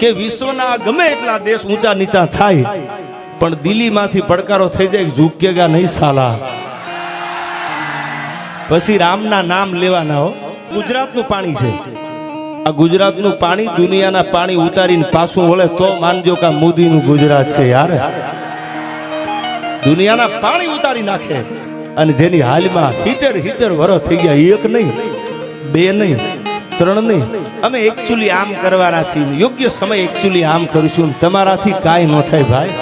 કે વિશ્વના ગમે એટલા દેશ ઊંચા નીચા થાય, પણ દિલ્હીમાંથી પડકારો થઈ જાય ઝૂકેગા નહીં સાલા. પછી રામના નામ લેવાના હો. ગુજરાતનું પાણી છે. આ ગુજરાતનું પાણી દુનિયાના પાણી ઉતારીને પાછું વળે તો માનજો કે મોદીનું ગુજરાત છે યાર. દુનિયાના પાણી ઉતારી નાખે. અને જેની હાલમાં હિતેર હિતેર વરસ થઈ ગયા, એક નહીં, બે નહીં, ત્રણ નહીં અમે એકચ્યુઅલી આમ કરવાના છીએ. યોગ્ય સમય એકચ્યુઅલી આમ કરીશું તમારાથી કાંઈ ન થાય ભાઈ.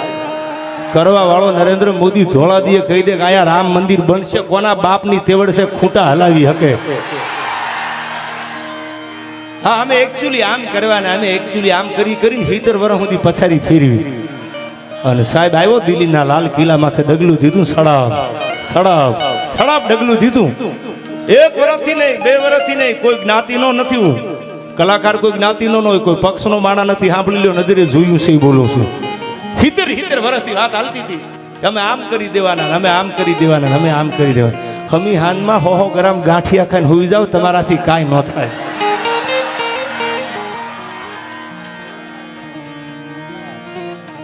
કરવા વાળો નરેન્દ્ર મોદી ધોળાદીએ કહી દે કે અહીંયા રામ મંદિર બનશે, કોના બાપની તેવડ છે ખૂંટા હલાવી હકે. હા, અમે એકચ્યુઅલી આમ કરવાના, અમે એકચ્યુઅલી આમ કરી કરીને હિતર વર સુધી પથારી ફેરવી. અને સાહેબ આવ્યો દિલ્હીના લાલ કિલ્લા માથે ડગલું દીધું સડાવ સડાવ સડાવ ડગલું દીધું એક વર્ષથી નહીં, બે વર્ષથી નહીં, કોઈ જ્ઞાતિનો નથી હું. કલાકાર કોઈ જ્ઞાતિનો ન હોય, કોઈ પક્ષનો માણા નથી, સાંભળી લ્યો, નજરે જોયું છે એ બોલું છું. હિતેર વર્ષથી વાત હાલતી હતી. અમે આમ કરી દેવાના અમે આમ કરી દેવાના અમે આમ કરી દેવાના. હમી હાનમાં હો ગ્રામ ગાંઠિયા ખાઈને હોઈ જાવ તમારાથી કાંઈ ન થાય.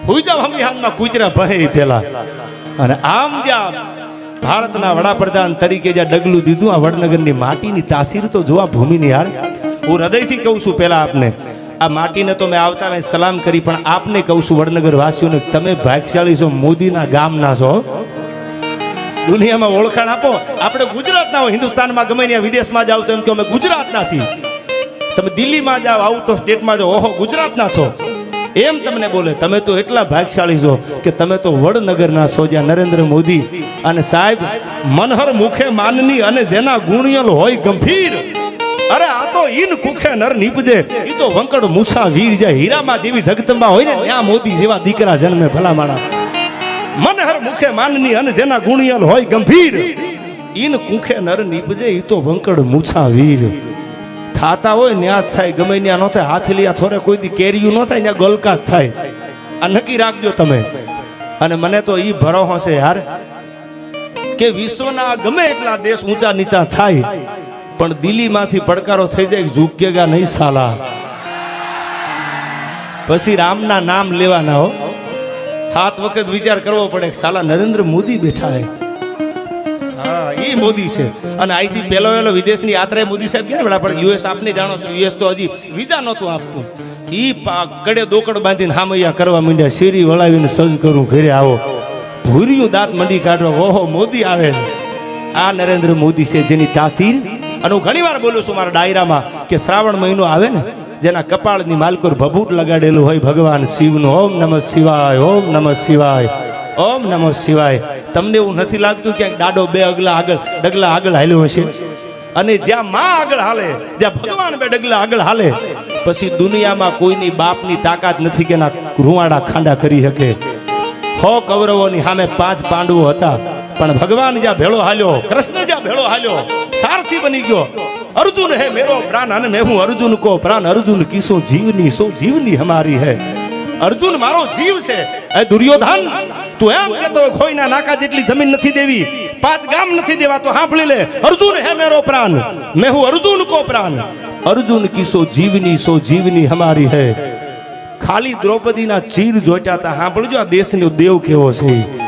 હોઈ જાવ હમી હાનમાં કૂતરા ભય પેલા. અને આમ જ્યાં ભારતના વડાપ્રધાન તરીકે જ્યાં ડગલું દીધું, આ વડનગરની માટીની તાસીર તો જોવા ભૂમિની યાર હું હૃદયથી કહું છું પેલા આપને, આ માટીને તો મેં આવતા મેં સલામ કરી, પણ આપને કહું છું વડનગર વાસીઓને તમે ભાગ્યશાળી છો, મોદીના ગામના છો દુનિયામાં ઓળખાણ આપો. આપણે ગુજરાતના હોય, હિન્દુસ્તાનમાં ગમે ત્યાં વિદેશમાં જાઓ તો એમ કે અમે ગુજરાતના છીએ. તમે દિલ્હીમાં જાઓ આઉટ ઓફ સ્ટેટમાં જાઓ, ઓહો, ગુજરાતના છો. એમ તમને બોલે, તમે તો એટલા ભાગશાળી છો કે તમે તો વડનગરના છો, જ્યાં નરેન્દ્ર મોદી અને સાહેબ મનહર મુખે માનની અને જેના ગુણિયલ હોય ગંભીર. અરે, આ તો ઈન કુખે નર નીપજે. ઈ તો વંકડ મૂછા વીર જાય. હીરામાં જેવી જગદંબા હોય ને, ત્યાં મોદી જેવા દીકરા જન્મે ભલા માણા મનહર મુખે માનની અને જેના ગુણિયલ હોય ગંભીર. ઈન કુખે નર નીપજે, ઈ તો વંકડ મૂછા વીર. થાતા હોય ન્યા થાય. ગમે ત્યાં ન થાય, હાથ લીયા થોડે કોઈ દી કેરિયું ન થાય ત્યાં ગલકા થાય. આ નક્કી રાખજો તમે. અને મને તો ઈ ભરો હશે યાર, કે વિશ્વના ગમે એટલા દેશ ઊંચા નીચા થાય પણ દિલ્હીમાંથી પડકારો થઈ જાય ઝૂકેગા નહીં સાલા. પછી રામના નામ લેવાના હો. સાત વખત વિચાર કરવો પડે સાલા નરેન્દ્ર મોદી બેઠા હે. એ મોદી છે. અને અહીંથી પહેલો પહેલો વિદેશની યાત્રાએ મોદી સાહેબ ગયા ને પણ યુએસ આપને જાણો છો યુએસ તો હજી વિઝા નહોતું આપતું. પા- કડે દોકડ બાંધીને હામૈયા કરવા માંડ્યા, શેરી વળાવીને સજ કરું, ઘરે આવો. ભૂર્યું દાંત મંડી કાઢવા, ઓહો, મોદી આવે. આ નરેન્દ્ર મોદી છે જેની તાસીર અને હું ઘણી વાર બોલું છું મારા ડાયરામાં કે શ્રાવણ મહિનો આવે ને, જેના કપાળની માલકોર ભભૂત લગાડેલું હોય ભગવાન શિવનું. ઓમ નમઃ શિવાય, ઓમ નમઃ શિવાય, ઓમ નમઃ શિવાય. તમને એવું નથી લાગતું ક્યાંક દાડો બે અગલા આગળ, ડગલા આગળ હાલ્યો હશે? અને જ્યાં માં આગળ હાલે, જ્યાં ભગવાન બે ડગલા આગળ હાલે, પછી દુનિયામાં કોઈની બાપની તાકાત નથી કે એના રૂવાડા ખાંડા કરી શકે. હો કૌરવોની સામે પાંચ પાંડવો હતા. પણ ભગવાન જ્યાં ભેળો હાલ્યો, કૃષ્ણ જ્યાં ભેળો હાલ્યો, સારથી બની ગયો. અર્જુન હે મેરો પ્રાણ, અને મેં હું અર્જુન કો પ્રાણ. અર્જુન, કિસો જીવની, સો જીવની હમારી હે. અર્જુન, મારો જીવ છે. એ દુર્યોધન, તું એમ કેતો ખોઈના નાકા જેટલી જમીન નથી દેવી, પાંચ ગામ નથી દેવા, તો સાંભળી લે. અર્જુન હે મેરો પ્રાણ, મેં હું અર્જુન કો પ્રાણ. અર્જુન, કિસો જીવની, સો જીવની હમારી હે. ખાલી દ્રૌપદીના ચીર જોઈતા હતા સાંભળજો, આ દેશનો દેવ કેવો છે.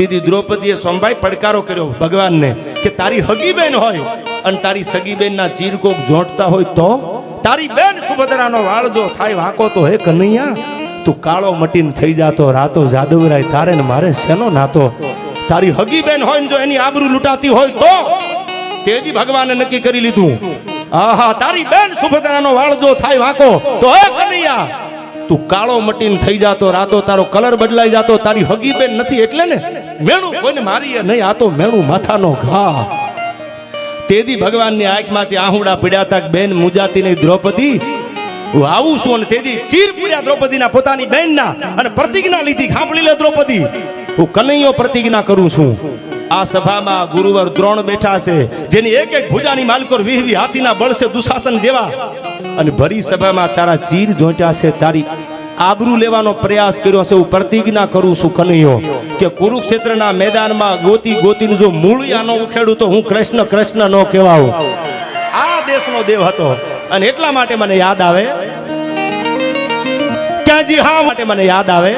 તેથી દ્રૌપદીએ સોમભાઈ પડકારો કર્યો ભગવાનને કે તારી હગી બેન હોય અને તારી સગી બેનના ચીર કોક જોડતા હોય તો? તારી બેન સુભદ્રાનો વાળ જો થાય વાંકો તો હે કનૈયા? તું કાળો મટીન થઈ જાતો, રાતો જાદવરાય તારે ને મારે શેનો નાતો? તારી હગી બેન હોય જો એની આબરૂ લૂંટાતી હોય તો? તેથી ભગવાને નક્કી કરી લીધું. આહા, તારી બેન સુભદ્રાનો વાળ જો થાય વાંકો તો હે કનૈયા? તું કાળો મટીન થઈ જાતો, રાતો તારો કલર બદલાઈ જાતો, તારી હગી બેન નથી એટલે ને? મેણું કોઈને મારી નહીં આ તો મેણું માથાનો ઘા. તેદી ભગવાનની આંખમાંથી આહુડા પીડ્યા તા બેન મુજાતી ની દ્રૌપદી? હું આવું છું અને તેદી ચીર પૂર્યા દ્રૌપદીના પોતાની બેનના અને પ્રતિજ્ઞા લીધી ખાંભળી લે દ્રૌપદી. હું કનૈયો પ્રતિજ્ઞા કરું છું. આ સભામાં ગુરુવર દ્રોણ બેઠા છે જેની એક એક ભુજાની માલકોર વીહ વીહ હાથીના બળ છે દુશાસન જેવા. અને ભરી સભામાં તારા ચીર જોઈટા છે તારી આબરૂ લેવાનો પ્રયાસ કર્યો છે હું પ્રતિજ્ઞા કરું છું કનૈયો, કે કુરુક્ષેત્રના મેદાનમાં ગોતી ગોતીનું જો મૂળિયા ન ઉખેડું, તો હું કૃષ્ણ કૃષ્ણ ન કહેવાઉં. આ દેશનો દેવ હતો, અને એટલા માટે મને યાદ આવે. ક્યાંજી હા માટે મને યાદ આવે.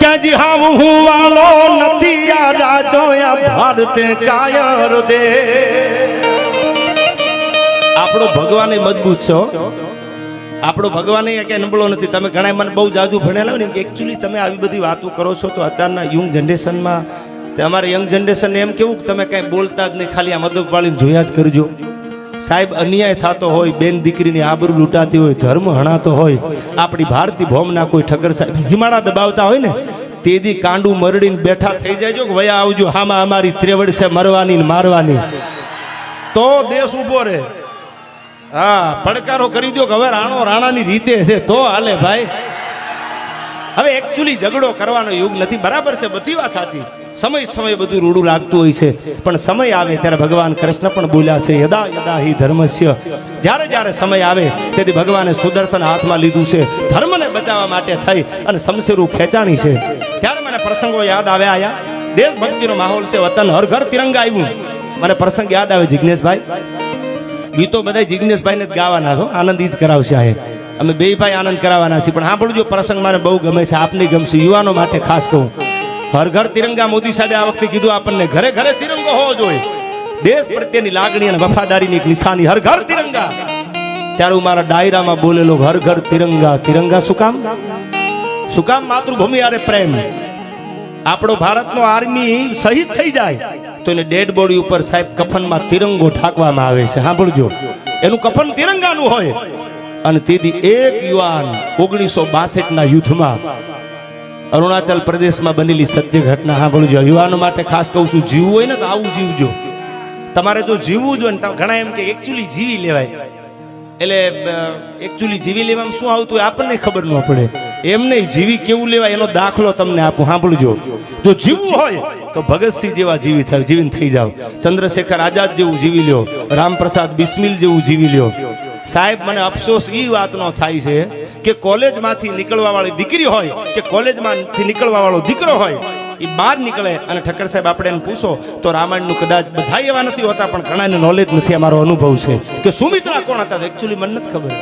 ક્યાંજી હા હું વાલો નથી આ રાજો ભારતે કાયર દે. આપણો ભગવાન મજબૂત છો. આપણો ભગવાન એ ક્યાંય નબળો નથી. તમે ઘણા મને બહુ જાજુ ભણેલા હોય ને કે એકચ્યુઅલી તમે આવી બધી વાતો કરો છો તો અત્યારના યંગ જનરેશનમાં તે અમારે યંગ જનરેશનને એમ કેવું કે તમે કાંઈ બોલતા જ નહીં, ખાલી આ મદદ વાળીને જોયા જ કરજો. સાહેબ, અન્યાય થતો હોય, બેન દીકરીની આબરૂ લૂંટાતી હોય, ધર્મ હણાતો હોય, આપણી ભારતીય ભોમના કોઈ ઠક્કર સાહેબ હિમાળા દબાવતા હોય ને, તેદી કાંડું મરડીને બેઠા થઈ જાય કે વયા આવજો. હામાં અમારી ત્રેવડ છે મરવાની ને મારવાની. તો દેશ ઊભો રહે. હા, પડકારો કરી દો કે હવે રાણો રાણાની રીતે છે, તો હાલે ભાઈ. હવે એકચ્યુઅલી ઝઘડો કરવાનો યુગ નથી. બરાબર છે, બધી વાત સાચી. સમય સમય બધું રૂડું લાગતું હોય છે. પણ સમય આવે ત્યારે ભગવાન કૃષ્ણ પણ બોલ્યા છે, યદા યદા હિ ધર્મસ્ય. જ્યારે જ્યારે સમય આવે તેથી ભગવાને સુદર્શન હાથમાં લીધું છે. ધર્મને બચાવવા માટે થઈ અને શમશેરું ખેંચાણી છે. ત્યારે મને પ્રસંગો યાદ આવ્યા આયા. દેશભક્તિનો માહોલ છે, વતન, હર ઘર તિરંગા આવ્યું મને પ્રસંગ યાદ આવે જિજ્ઞેશભાઈ ગીતો બધા જિજ્ઞેશભાઈને જ ગાવાના છો. આનંદ જ કરાવશે આ અમે બે ભાઈ આનંદ કરાવવાના છીએ. પણ સાંભળજો, પ્રસંગ મને બહુ ગમે છે. આપને ગમશે. યુવાનો માટે ખાસ કહું. હર ઘર તિરંગા મોદી સાહેબે આ વખતે કીધું, આપણને ઘરે ઘરે તિરંગો હોવો જોઈએ. દેશ પ્રત્યેની લાગણી અને વફાદારીની એક નિશાની. હર ઘર તિરંગા. ત્યારે હું મારા ડાયરામાં બોલેલો, હર ઘર તિરંગા. તિરંગા શું કામ? શું કામ? માતૃભૂમિ આરે પ્રેમ. આપણો ભારતનો આર્મી શહીદ થઈ જાય. તો એને ડેડ બોડી ઉપર સાહેબ કફનમાં તિરંગો ઠાકવામાં આવે છે. સાંભળજો. એનું કફન તિરંગાનું હોય. અને તેથી એક યુવાન ઓગણીસો બાસઠના યુદ્ધમાં અરુણાચલ પ્રદેશમાં બનેલી સત્ય ઘટના સાંભળજો. યુવાનો માટે ખાસ કહું છું, જીવવું હોય ને તો આવું જીવજો. તમારે જો જીવવું જોઈએ ઘણા એમ કે એકચ્યુઅલી જીવી લેવાય. એટલે એકચ્યુઅલી જીવી લેવામાં શું આવતું હોય આપણને ખબર ન પડે. એમ નહીં જીવી કેવું લેવાય એનો દાખલો તમને આપું, સાંભળજો. જો જીવવું હોય, તો ભગતસિંહ જેવા જીવી થાય જીવીને થઈ જાવ ચંદ્રશેખર આઝાદ જેવું જીવી લ્યો. રામપ્રસાદ બિસ્મિલ જેવું જીવી લ્યો. સાહેબ, મને અફસોસ એ વાતનો થાય છે કે કોલેજમાંથી નીકળવા વાળી દીકરી હોય કે કોલેજમાંથી નીકળવા વાળો દીકરો હોય એ બહાર નીકળે અને ઠક્કર સાહેબ આપણે એને પૂછો, તો રામાયણનું કદાચ બધા એવા નથી હોતા, પણ ઘણાને નોલેજ નથી, અમારો અનુભવ છે. કે સુમિત્રા કોણ હતા એકચ્યુઅલી મને નથી ખબર.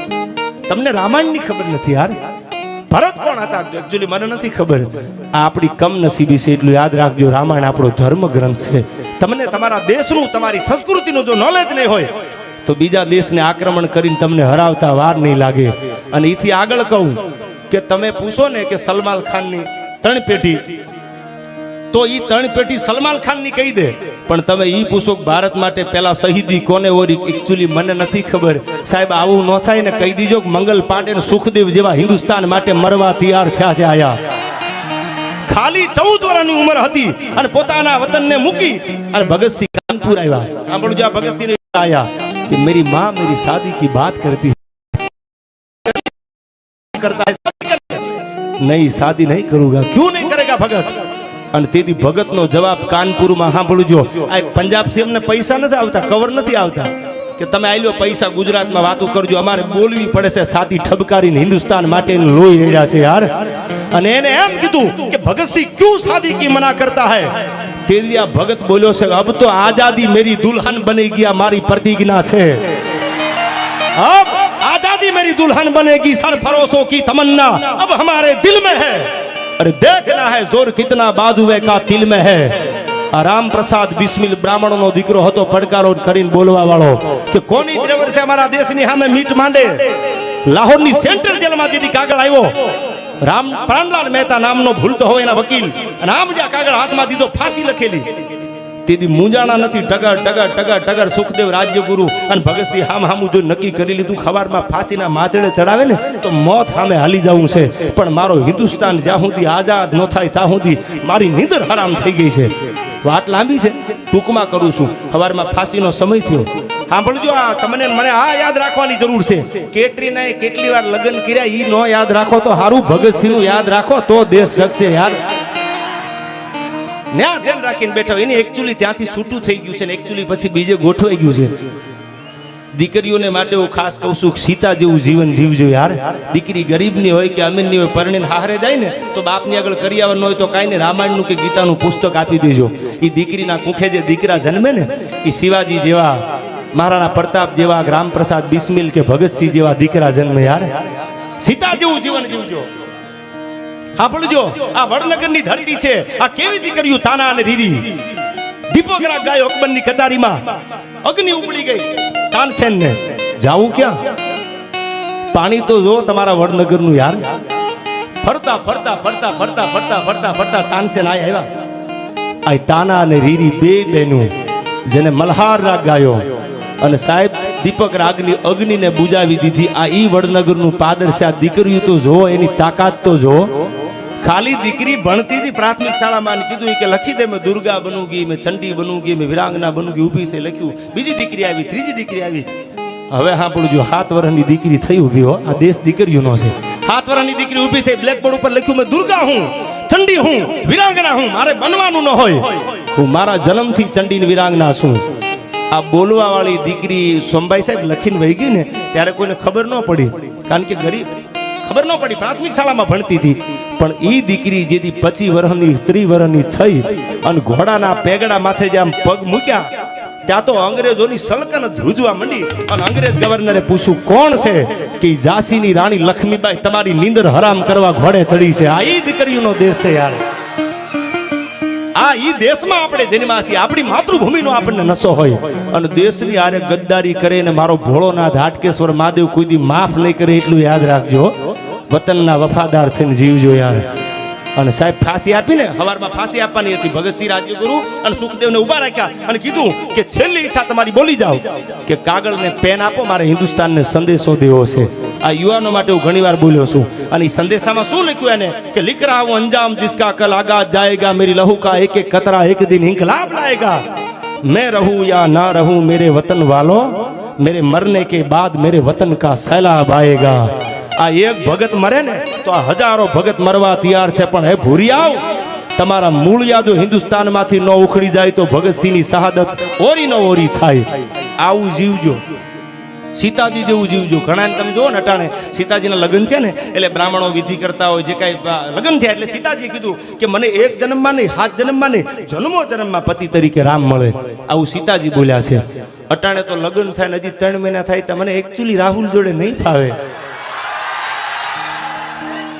તમને રામાયણની ખબર નથી યાર? ભરત કોણ હતા એકચ્યુઅલી મને નથી ખબર. આ આપણી કમનસીબી છે, એટલું યાદ રાખજો, રામાયણ આપણો ધર્મ ગ્રંથ છે. તમને તમારા દેશનું, તમારી સંસ્કૃતિનું જો નોલેજ નહીં હોય, તો બીજા દેશને આક્રમણ કરીને તમને હરાવતા વાર નહીં લાગે. અને એથી આગળ કહું કે તમે પૂછો ને કે સલમાન ખાનની ત્રણ પેઢી તો એ ત્રણ પેટી સલમાન ખાન ખાનની કહી દે. પણ તમે એ પૂછો ભારત માટે પેલા શહીદી કોને ઓરી? એકચ્યુઅલી મને નથી ખબર. સાહેબ, આવું ન થાય ને કહી દીજો મંગલ પાંડે સુખદેવ જેવા હિન્દુસ્તાન માટે મરવા તૈયાર થયા છે આયા. ખાલી ચૌદ વર્ષની ઉંમર હતી અને પોતાના વતન ને મૂકી અને ભગતસિંહ કાનપુર આવ્યા. આપણું જ્યાં ભગતસિંહ આવ્યા કે મેરી માં મેરી શાદી કી બાત કરતી કરતા નહીં, સાદી નહીં કરૂંગા. ક્યુ નહીં કરેગા ભગત? અને તેથી ભગતનો જવાબ કાનપુરમાં સાંભળજો આ પંજાબ સીએમને પૈસા નથી આવતા કવર નથી આવતા. કે તમે આઈ લો પૈસા ગુજરાતમાં વાતો કરજો, અમારે બોલવી પડે છે સાથી ઠબકારીને હિન્દુસ્તાન માટે લોહી રહ્યા છે યાર. અને એને એમ કીધું કે ભગતસિંહ ક્યું સાદી કી મના કરતા હે? તેરિયા ભગત બોલ્યો છે, અબ તો આઝાદી મેરી દુલ્હન બની ગયા, મારી પ્રતિજ્ઞા છે. અબ આઝાદી મેરી દુલ્હન બનેગી, સર ફરોસો કી તમન્ના, અબ હમારે દિલ મે હૈ. अरे देखना है जोर कितना बाजुए का तिल में है આ રામ પ્રસાદ બિસ્મિલ બ્રાહ્મણોનો દીકરો હતો પડકારો કરીને બોલવા વાળો કે કોની ત્રેવડ છે અમારા દેશની સામે મીટ માંડે લાહોરની સેન્ટ્રલ જેલમાં જેથી કાગળ આવ્યો રામ પ્રાણલાલ મહેતા નામનો ભૂલતો હોય એના વકીલ અને આમ જ્યાં કાગળ હાથમાં દીધો ફાંસી લખેલી તેથી મૂંઝાણા નથી. ટગર ટગર ટગર ટગર સુખદેવ રાજ્યગુરુ અને ભગતસિંહ હામ હામું જો નક્કી કરી લીધું, ખવારમાં ફાંસીના માચડે ચડાવે ને, તો મોત સામે હાલી જવું છે. પણ મારો હિન્દુસ્તાન જ્યાં સુધી આઝાદ ન થાય, ત્યાં સુધી મારી નીંદર હરામ થઈ ગઈ છે. વાત લાંબી છે. ટૂંકમાં કરું છું. સવારમાં ફાંસીનો સમય થયો. સાંભળજો આ, તમને મને આ યાદ રાખવાની જરૂર છે. કેટરીનાએ કેટલી વાર લગ્ન કર્યા એ ન યાદ રાખો તો હારું. ભગતસિંહનું યાદ રાખો તો દેશ શકશે યાર ન્યા ધ્યાન રાખીને બેઠો એની એકચ્યુઅલી ત્યાંથી છૂટું થઈ ગયું છે ને એકચ્યુઅલી પછી બીજે ગોઠવાઈ ગયું છે. દીકરીઓને માટે હું ખાસ કહું છું, સીતા જેવું જીવન જીવજો યાર. દીકરી ગરીબની હોય કે અમીરની હોય, પરણીને હારે જાય ને, તો બાપની આગળ કરી આવવાનું હોય તો કાંઈ ને રામાયણનું કે ગીતાનું પુસ્તક આપી દેજો. એ દીકરીના કુખે જે દીકરા જન્મે ને એ શિવાજી જેવા, મહારાણા પ્રતાપ જેવા રામપ્રસાદ બિસ્મિલ કે ભગતસિંહ જેવા દીકરા જન્મે યાર. સીતા જેવું જીવન જીવજો. સાંભળજો, આ વડનગરની ધરતી છે. આ કેવી દીકરીઓ તાના અને રીરી દીપોગરા ગાયો અકબરની કચારીમાં અગ્નિ ઉપડી ગઈ. તાનસેન ને જાવું ક્યાં? પાણી તો જો તમારા વડનગરનું યાર. ફરતા ફરતા ફરતા ફરતા ફરતા ફરતા ફરતા તાનસેન આય આવ્યા. આ તાના અને રીરી બે બેનું જેને મલ્હાર રાગ ગાયો અને સાહેબ દીપક રાગની અગ્નિને બુજાવી દીધી. આ ઈ વડનગરનું પાદર છે. દીકરીઓ તો જો એની તાકાત તો જો ખાલી દીકરી ભણતી હતી પ્રાથમિક શાળામાં કીધું કે લખી દે, મેં દુર્ગા બનુગી મેં ચંડી બનુગી મેં વિરાંગના બનુગી ઊભી છે, લખ્યું. બીજી દીકરી આવી, ત્રીજી દીકરી આવી. હવે સાંભળજો, સાત વર્ષની દીકરી થઈ ઊભી હો. આ દેશ દીકરીઓનો છે. સાત વર્ષની દીકરી ઊભી થઈ બ્લેકબોર્ડ ઉપર લખ્યું, મેં દુર્ગા હું, ચંડી હું, વિરાંગના હું, મારે બનવાનું ન હોય. હું મારા જન્મથી ચંડીની વિરાંગના છું. આ બોલવા વાળી દીકરી સોમભાઈ સાહેબ લખીને વહી ગઈ ને, ત્યારે કોઈને ખબર ન પડી. કારણ કે ગરીબ, ખબર ન પડી, પ્રાથમિક શાળામાં ભણતી હતી. પણ એ દીકરી જેથી પચી વર્ષની ત્રી વર્ષની થઈ અને ઘોડાના પેગડા માથે જે આમ પગ મૂક્યા, ત્યાં તો અંગ્રેજોની સલકન ધ્રુજવા માંડી. અને અંગ્રેજ ગવર્નરે પૂછ્યું, કોણ છે? કે ઝાંસીની રાણી લક્ષ્મીબાઈ, તમારી નીંદર હરામ કરવા ઘોડે ચડી છે. આ એ દીકરીઓનો દેશ છે યાર. આ ઈ દેશમાં આપણે જન્મા છીએ આપણી માતૃભૂમિનો આપણને નશો હોય. અને દેશની આરે ગદ્દારી કરે ને મારો ભોળોનાથ હાટકેશ્વર મહાદેવ કોઈ દી માફ નહીં કરે એટલું યાદ રાખજો. વતનના વફાદાર થઈને જીવજો યાર. અને સાહેબ ફાંસી આપીને સવારમાં ફાંસી આપવાની હતી. ભગતસિંહ રાજગુરુ અને સુખદેવને ઊભા રાખ્યા અને કીધું કે છેલ્લી ઈચ્છા તમારી બોલી જાઓ. કે કાગળ ને પેન આપો, મારે હિન્દુસ્તાનને સંદેશો દેવો છે. આ યુવાનો માટે હું ઘણીવાર બોલ્યો છું અને એ સંદેશામાં શું લખ્યું એને કે लिख रहा हूं अंजाम जिसका कल आगा जाएगा मेरी लहू का एक एक कतरा एक दिन इंकलाब लाएगा मैं रहूं या ना रहूं मेरे वतन वालों मेरे मरने के बाद मेरे वतन का सैलाब आएगा આ એક ભગત મરે ને તો આ હજારો ભગત મરવા તૈયાર છે પણ હે ભૂરી આવ તમારા મૂળિયા જો હિન્દુસ્તાનમાંથી ન ઉખડી જાય તો ભગતસિંહની શહાદત ઓરી ન ઓરી થાય આવું જીવજો સીતાજી જેવું જીવજો ઘણા તમે જુઓ ને અટાણે સીતાજીના લગ્ન થયા ને એટલે બ્રાહ્મણો વિધિ કરતા હોય જે કાંઈ આ, લગ્ન થયા એટલે સીતાજી કીધું કે મને એક જન્મમાં નહીં હાથ જન્મમાં નહીં જન્મો જન્મમાં પતિ તરીકે રામ મળે. આવું સીતાજી બોલ્યા છે. અટાણે તો લગ્ન થાય ને હજી ત્રણ મહિના થાય તો મને એકચ્યુઅલી રાહુલ જોડે નહીં ફાવે.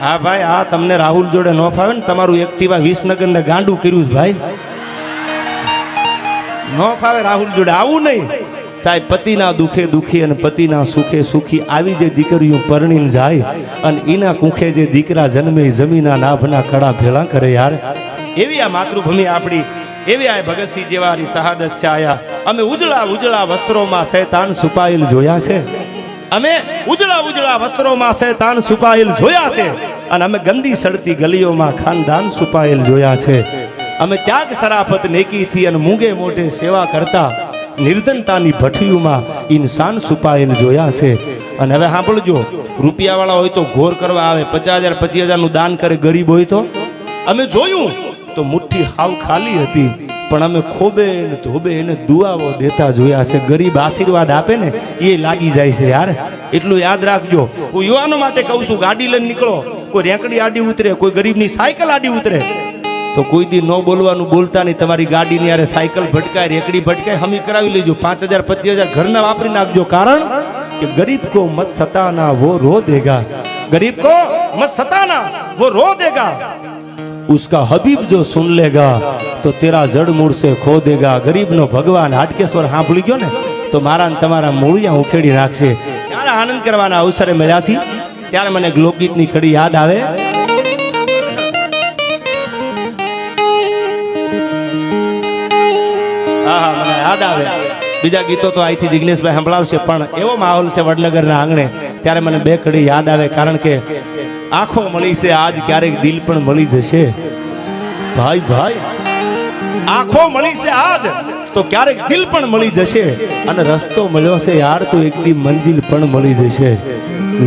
હા ભાઈ હા તમને રાહુલ જોડે ન ફાવે ને તમારું એક્ટિવા વિસનગર ને ગાંડું કર્યું છે ભાઈ. ન ફાવે રાહુલ જોડે આવું નહીં. સાહેબ, પતિના દુઃખે દુઃખી અને પતિના સુખે સુખી આવી જે દીકરીઓ પરણીને જાય અને એના કુખે જે દીકરા જન્મે જમીના નાભના કડા ભેળા કરે યાર. એવી આ માતૃભૂમિ આપણી, એવી આ ભગતસિંહ જેવાની શહાદત છે આયા. અમે ઉજળા ઉજળા વસ્ત્રોમાં શૈતાન છુપાયેલ જોયા છે. અમે ઉજળા ઉજળા વસ્ત્રોમાં શૈતાન છુપાયેલ જોયા છે. અને અમે ગંદી સડતી ગલીઓમાં ખાનદાન છુપાયેલ જોયા છે. અમે ત્યાગ સરાફત નેકીથી અને મૂંગે મોઢે સેવા કરતા નિર્ધનતાની ભઠ્ઠીઓમાં ઇન્સાન છુપાયેલ જોયા છે. અને હવે સાંભળજો, રૂપિયાવાળા હોય તો ઘોર કરવા આવે, પચાસ હજાર, પચીસ હજારનું દાન કરે, ગરીબ હોય તો? અમે જોયું તો મુઠ્ઠી હાવ ખાલી હતી, પણ અમે ખોબે ને ધોબે એને દુઆઓ દેતા જોયા છે. ગરીબ આશીર્વાદ આપે ને, એ લાગી જાય છે યાર. એટલું યાદ રાખજો, હું યુવાનો માટે કહું છું, ગાડી લઈને નીકળો. કોઈ રેંકડી આડી ઉતરે, કોઈ ગરીબની સાયકલ આડી ઉતરે. તો કોઈ દી ન બોલવાનું, બોલતા નહીં. તમારી ગાડીની યારે સાયકલ ભટકાય, રેકડી ભટકાય, હમી કરાવી લેજો. પાંચ હજાર, પચીસ હજાર ઘરના વાપરી નાખજો. કારણ કે ગરીબ કો મત સતાના, વો રો દેગા. ગરીબ કો મત સતાના, વો રો દેગા. उसका હબીબ જો સુન લેગા, તો તેરા જડ મૂળ સે ખો દેગા. ગરીબનો ભગવાન હાટકેશ્વર ભૂલી ગયો ને, તો મારા ને તમારા મૂળિયા ઉખેડી નાખશે. ત્યારે આનંદ કરવાના અવસરે મળ્યા છીએ. ત્યારે મને લોકગીતની કડી યાદ આવે. હા હા યાદ આવે. બીજા ગીતો તો અહીંથી જિગ્નેશભાઈ સંભળાવશે, પણ એવો માહોલ છે વડનગરના આંગણે, ત્યારે મને બે કડી યાદ આવે, કારણ કે આંખો મળી છે, આજ ક્યારેક દિલ પણ મળી જશે. ભાઈ ભાઈ, આંખો મળી છે આજ, તો ક્યારેક દિલ પણ મળી જશે. અને રસ્તો મળ્યો છે યાર, તો એક દી મંજિલ પણ મળી જશે.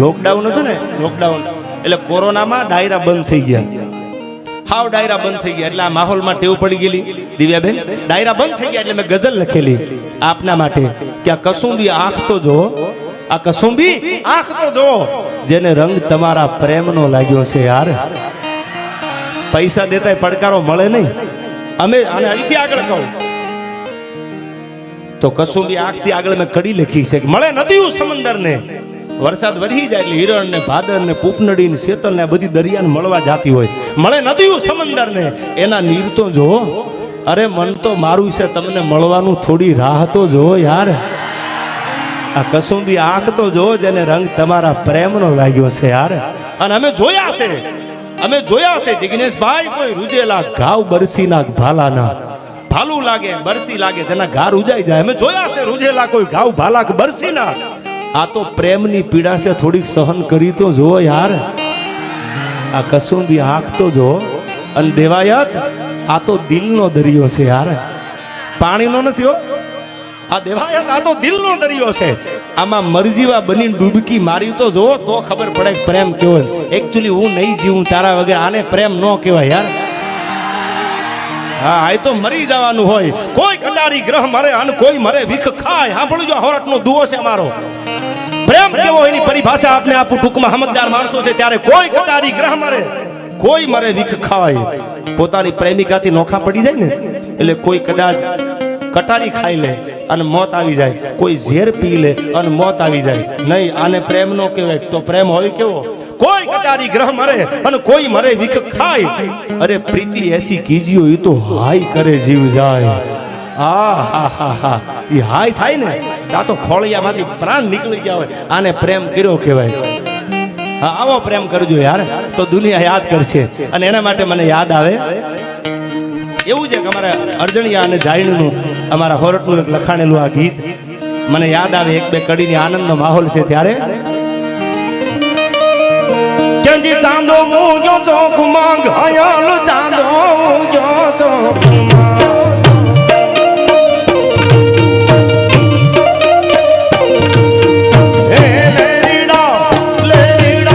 લોકડાઉન હતું ને લોકડાઉન એટલે કોરોનામાં ડાયરા બંધ થઈ ગયા. હાવ ડાયરા બંધ થઈ ગયા એટલે આ માહોલમાં ટેવ પડી ગયેલી. દિવ્યાબેન, ડાયરા બંધ થઈ ગયા એટલે મેં ગઝલ લખેલી. આપના માટે કે આ કસુંબી આંખ તો જો આ કસુંબી આંખ તો જો જેને રંગ તમારા પ્રેમનો લાગ્યો છે યાર. પૈસા દેતા પડકારો મળે નહીં. અમે આને અહીંથી આગળ કહું. તો કસુંબી આંખથી આગળ મેં કડી લખી છે કે મળે નદીયું સમંદર ને વરસાદ વરસી જાય એટલે હિરણ ને ભાદર ને પૂપનડી ને શેતલ ને બધી દરિયાને મળવા જાતી હોય. મળે નથી સમંદર ને એના નીર તો જો અરે, મન તો મારું છે તમને મળવાનું થોડી રાહ તો જો યાર. આ કસુંબી આંખ તો જો જેને રંગ તમારા પ્રેમનો લાગ્યો છે યાર. અને અમે જોયા છે. અમે જોયા છે, જિગ્નેશભાઈ, કોઈ રૂજેલા ઘાવ બરસીના ભાલાના. ભાલું લાગે, બરસી લાગે, તેના ઘા રૂજાઈ જાય. અમે જોયા છે, રૂજેલા કોઈ ઘાવ ભાલા બરસીના. આ તો પ્રેમની પીડા છે, થોડીક સહન કરી તો જો યાર. આ કસુંબી આંખ તો જો અને દેવાયત, આ તો દિલનો દરિયો છે યાર. પાણીનો નથી હો. આ દેવાયત, આ તો દિલનો દરિયો છે. આમાં મરજીવા બની ડૂબકી મારી તો જો તો ખબર પડે પ્રેમ કેવો એકચ્યુઅલી હું નહીં જીવું, તારા વગર આને પ્રેમ ન કહેવાય યાર. હા આ તો મરી જવાનું હોય. કોઈ કટારી ગ્રહ મરે અને કોઈ મરે વિખ ખાય. સાંભળજો હોરટનો દુઓ છે મારો. પ્રેમ કેવો એની પરિભાષા આપને આપું ટૂંકમાં સમજદાર માણસો છે. ત્યારે કોઈ કટારી ગ્રહ મરે, કોઈ મરે વિખ ખાય. પોતાની પ્રેમિકાથી નોખા પડી જાય ને, એટલે કોઈ કદાચ કટારી ખાઈ લે અને મોત આવી જાય. કોઈ ઝેર પી લે અને મોત આવી જાય. નહીં, આને પ્રેમ નો કહેવાય. તો પ્રેમ હોય કેવો? કોઈ કટારી ગ્રહ મરે અને કોઈ મરે વિખ ખાય. અરે, પ્રીતિ એસી કીજીઓ એ તો હાય કરે જીવ જાય. આ હા હા હા. એ હાય થાય ને તા તો ખોળિયામાંથી પ્રાણ નીકળી ગયા હોય. આને પ્રેમ કર્યો કહેવાય. હા, આવો પ્રેમ કરજો યાર. તો દુનિયા યાદ કરશે. અને એના માટે મને યાદ આવે. એવું છે કે અમારા અર્જણિયા અને જાયણીનું અમારા હોરટનું એક લખાણેલું આ ગીત. મને યાદ આવે એક બે કડીની આનંદનો માહોલ છે ત્યારે. કેજી ચાંદો મૂગ્યો ઘાયલ ચાંદો મૂગ્યો લેરીડા,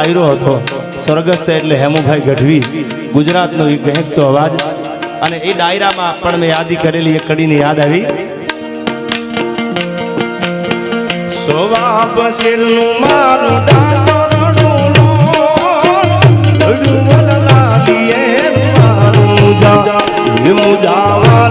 અમારો હતો. સ્વર્ગસ્થ એટલે હેમુભાઈ ગઢવી. ગુજરાતનો એ ગહેકતો અવાજ. અને એ ડાયરામાં પણ મેં યાદી કરેલી, એ કડીને યાદ આવી. સોવા બસેરનું મારું દાતરડું રડું લાલીએ મારું મુજા. મુજાવા